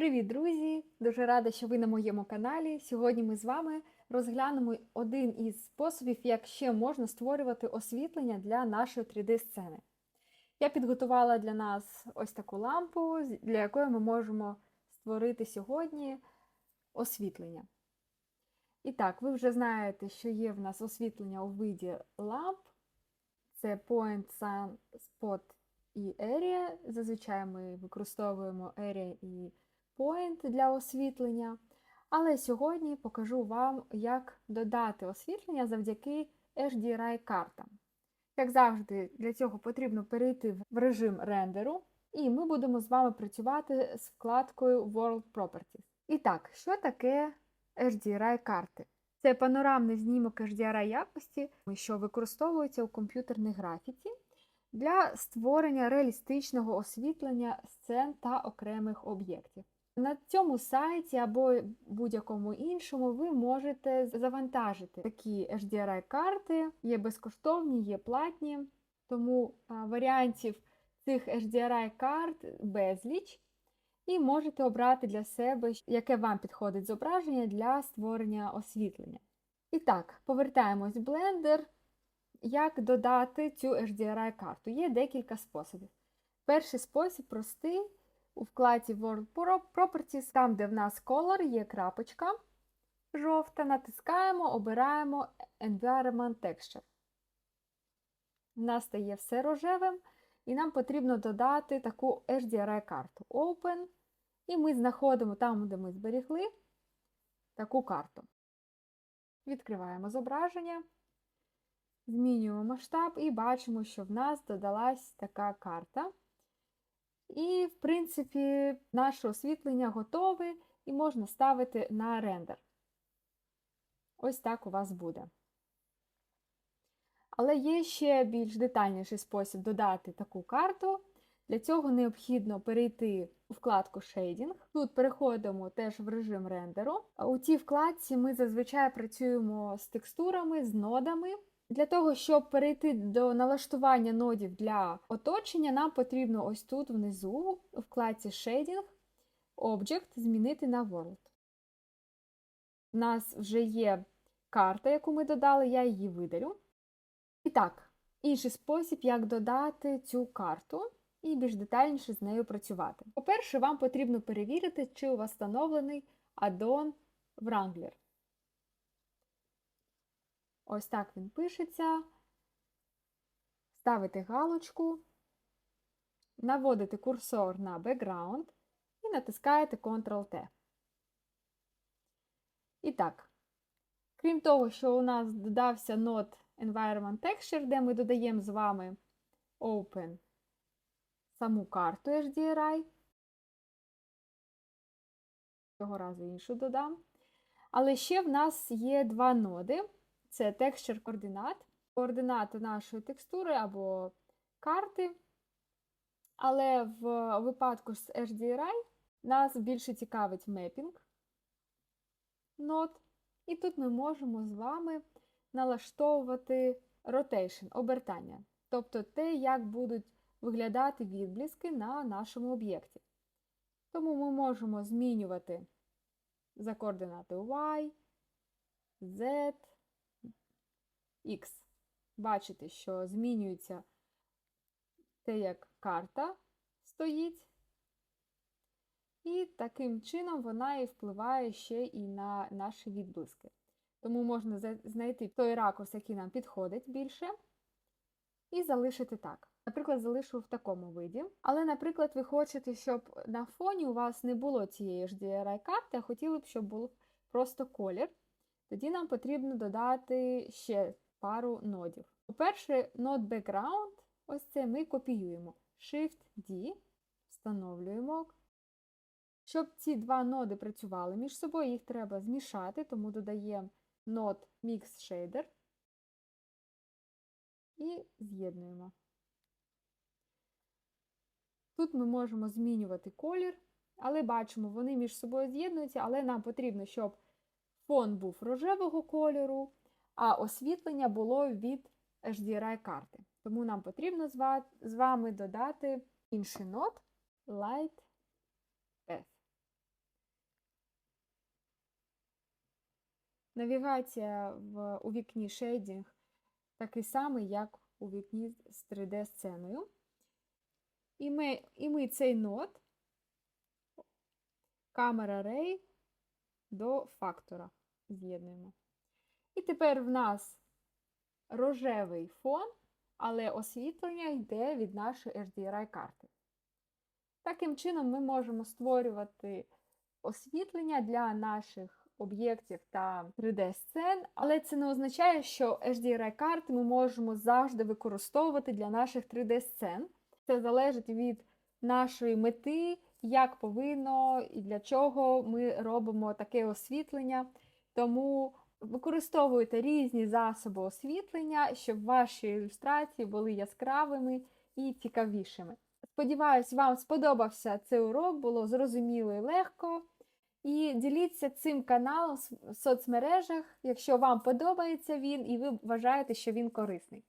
Привіт, друзі! Дуже рада, що ви на моєму каналі. Сьогодні ми з вами розглянемо один із способів, як ще можна створювати освітлення для нашої 3D-сцени. Я підготувала для нас ось таку лампу, для якої ми можемо створити сьогодні освітлення. І так, ви вже знаєте, що є в нас освітлення у виді ламп. Це Point, Sun, Spot і Area. Зазвичай ми використовуємо Area і Point для освітлення. Але сьогодні покажу вам, як додати освітлення завдяки HDRI-картам. Як завжди, для цього потрібно перейти в режим рендеру, і ми будемо з вами працювати з вкладкою World Properties. І так, що таке HDRI-карти? Це панорамний знімок HDRI якості, що використовується у комп'ютерній графіці для створення реалістичного освітлення сцен та окремих об'єктів. На цьому сайті або будь-якому іншому ви можете завантажити такі HDRI-карти, є безкоштовні, є платні, тому варіантів цих HDRI-карт безліч, і можете обрати для себе, яке вам підходить зображення для створення освітлення. І так, повертаємось в Blender. Як додати цю HDRI-карту? Є декілька способів. Перший спосіб простий. У вкладі World Properties, там, де в нас Color, є крапочка жовта, натискаємо, обираємо Environment Texture. У нас стає все рожевим, і нам потрібно додати таку HDRI-карту. Open. І ми знаходимо там, де ми зберігли, таку карту. Відкриваємо зображення, змінюємо масштаб і бачимо, що в нас додалась така карта. І, в принципі, наше освітлення готове і можна ставити на рендер. Ось так у вас буде. Але є ще більш детальніший спосіб додати таку карту. Для цього необхідно перейти у вкладку Shading. Тут переходимо теж в режим рендеру. У цій вкладці ми зазвичай працюємо з текстурами, з нодами. Для того, щоб перейти до налаштування нодів для оточення, нам потрібно ось тут внизу, у вкладці Shading, Object змінити на World. У нас вже є карта, яку ми додали, я її видалю. І так, інший спосіб, як додати цю карту і більш детальніше з нею працювати. По-перше, вам потрібно перевірити, чи у вас встановлений Addon Wrangler. Ось так він пишеться. Ставите галочку, наводите курсор на background і натискаєте Ctrl-T. І так, крім того, що у нас додався Node Environment Texture, де ми додаємо з вами Open саму карту HDRI. Цього разу іншу додам. Але ще в нас є два ноди. Це texture координат, координати нашої текстури або карти. Але в випадку з HDRI нас більше цікавить мепінг нот. І тут ми можемо з вами налаштовувати rotation, обертання. Тобто те, як будуть виглядати відблиски на нашому об'єкті. Тому ми можемо змінювати за координатою Y, Z, X. Бачите, що змінюється те, як карта стоїть. І таким чином вона і впливає ще і на наші відблиски. Тому можна знайти той ракурс, який нам підходить більше, і залишити так. Наприклад, залишу в такому виді. Але, наприклад, ви хочете, щоб на фоні у вас не було цієї HDRI-карти, а хотіли б, щоб був просто колір. Тоді нам потрібно додати ще пару нодів. По-перше, нод background, ось це ми копіюємо. Shift-D, встановлюємо. Щоб ці два ноди працювали між собою, їх треба змішати, тому додаємо нод Mix Shader і з'єднуємо. Тут ми можемо змінювати колір, але бачимо, вони між собою з'єднуються, але нам потрібно, щоб фон був рожевого кольору, а освітлення було від HDRI-карти. Тому нам потрібно з вами додати інший нот Light Path. Навігація в, у вікні Shading такий самий, як у вікні з 3D-сценою. І ми, і ми цей нот, камера Ray до фактора з'єднуємо. І тепер в нас рожевий фон, але освітлення йде від нашої HDRI карти. Таким чином, ми можемо створювати освітлення для наших об'єктів та 3D-сцен, але це не означає, що HDRI карти ми можемо завжди використовувати для наших 3D-сцен. Це залежить від нашої мети, як повинно і для чого ми робимо таке освітлення. Тому використовуйте різні засоби освітлення, щоб ваші ілюстрації були яскравими і цікавішими. Сподіваюсь, вам сподобався цей урок, було зрозуміло і легко. І діліться цим каналом в соцмережах, якщо вам подобається він і ви вважаєте, що він корисний.